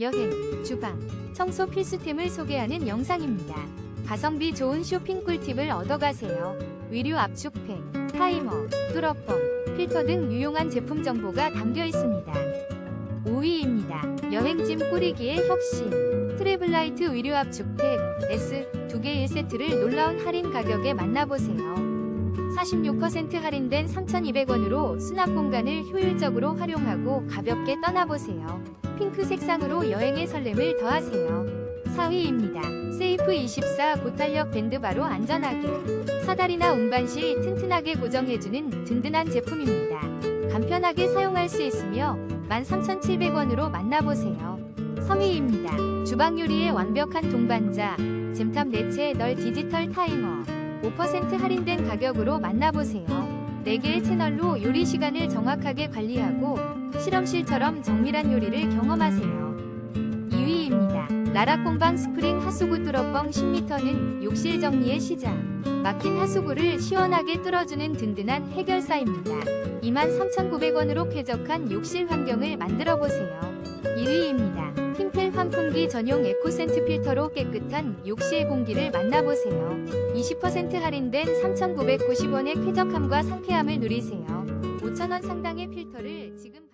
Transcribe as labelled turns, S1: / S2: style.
S1: 여행, 주방, 청소 필수템을 소개하는 영상입니다. 가성비 좋은 쇼핑 꿀팁을 얻어가세요. 위류 압축팩, 타이머, 뚜러뻥, 필터 등 유용한 제품 정보가 담겨 있습니다. 5위입니다. 여행짐 꾸리기의 혁신. 트래블라이트 위류 압축팩 S 2개 1세트를 놀라운 할인 가격에 만나보세요. 46% 할인된 3,200원으로 수납 공간을 효율적으로 활용하고 가볍게 떠나보세요. 핑크 색상으로 여행의 설렘을 더하세요. 4위입니다. 세이프 24 고탄력 밴드바로 안전하게 사다리나 운반 시 튼튼하게 고정해주는 든든한 제품입니다. 간편하게 사용할 수 있으며 13,700원으로 만나보세요. 3위입니다. 주방 요리의 완벽한 동반자 잼탑 내체 널 디지털 타이머 5% 할인된 가격으로 만나보세요. 4개의 채널로 요리 시간을 정확하게 관리하고 실험실처럼 정밀한 요리를 경험하세요. 2위입니다. 라라콩방 스프링 하수구 뚫어뻥 10m는 욕실 정리의 시작. 막힌 하수구를 시원하게 뚫어주는 든든한 해결사입니다. 23,900원으로 쾌적한 욕실 환경을 만들어보세요. 1위입니다. 환풍기 전용 에코센트 필터로 깨끗한 욕실 공기를 만나보세요. 20% 할인된 3,990원의 쾌적함과 상쾌함을 누리세요. 5,000원 상당의 필터를 지금